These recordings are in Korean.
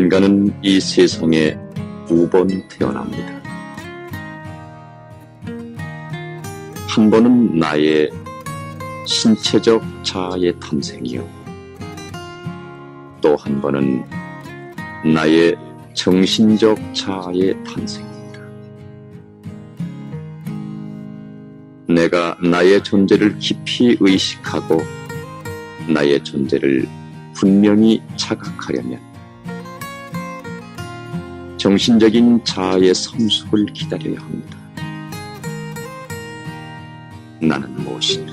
인간은 이 세상에 두 번 태어납니다. 한 번은 나의 신체적 자아의 탄생이요. 또 한 번은 나의 정신적 자아의 탄생입니다. 내가 나의 존재를 깊이 의식하고 나의 존재를 분명히 자각하려면 정신적인 자아의 성숙을 기다려야 합니다. 나는 무엇인가?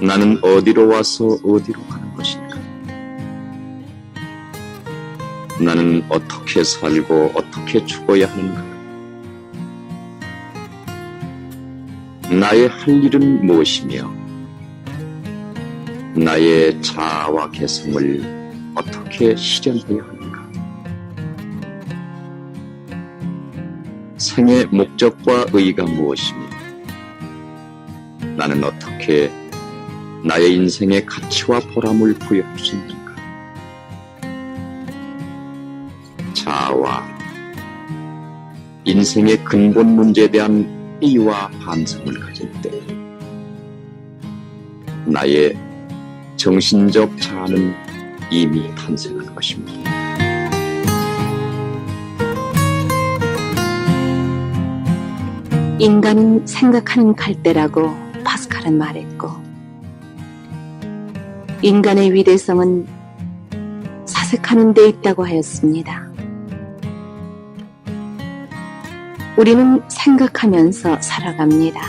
나는 어디로 와서 어디로 가는 것인가? 나는 어떻게 살고 어떻게 죽어야 하는가? 나의 할 일은 무엇이며 나의 자아와 개성을 어떻게 실현해야 하는가? 생의 목적과 의의가 무엇이며 나는 어떻게 나의 인생의 가치와 보람을 부여할 수 있는가? 자아와 인생의 근본 문제에 대한 이와 반성을 가질 때 나의 정신적 자아는 이미 탄생한 것입니다. 인간은 생각하는 갈대라고 파스칼은 말했고, 인간의 위대성은 사색하는 데 있다고 하였습니다. 우리는 생각하면서 살아갑니다.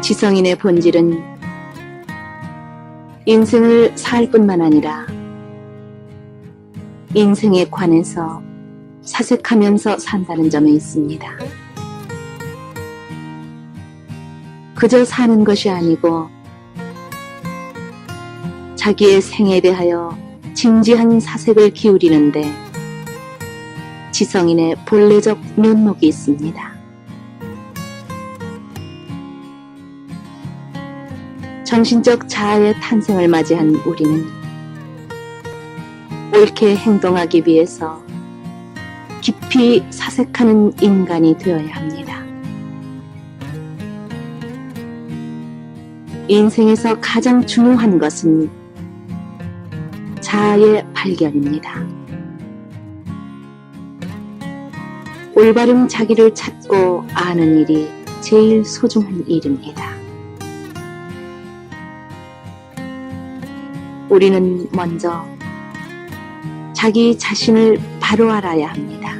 지성인의 본질은 인생을 살 뿐만 아니라 인생에 관해서 사색하면서 산다는 점에 있습니다. 그저 사는 것이 아니고 자기의 생에 대하여 진지한 사색을 기울이는데 지성인의 본래적 면목이 있습니다. 정신적 자아의 탄생을 맞이한 우리는 옳게 행동하기 위해서 깊이 사색하는 인간이 되어야 합니다. 인생에서 가장 중요한 것은 자아의 발견입니다. 올바른 자기를 찾고 아는 일이 제일 소중한 일입니다. 우리는 먼저 자기 자신을 바로 알아야 합니다.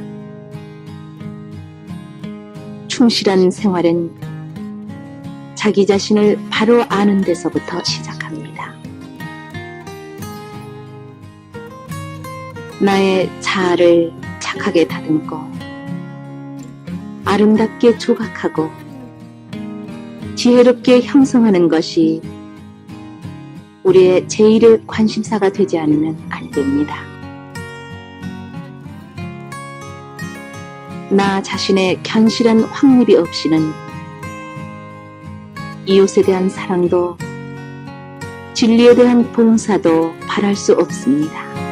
충실한 생활은 자기 자신을 바로 아는 데서부터 시작합니다. 나의 자아를 착하게 다듬고 아름답게 조각하고 지혜롭게 형성하는 것이 우리의 제일의 관심사가 되지 않으면 안 됩니다. 나 자신의 견실한 확립이 없이는 이웃에 대한 사랑도 진리에 대한 봉사도 바랄 수 없습니다.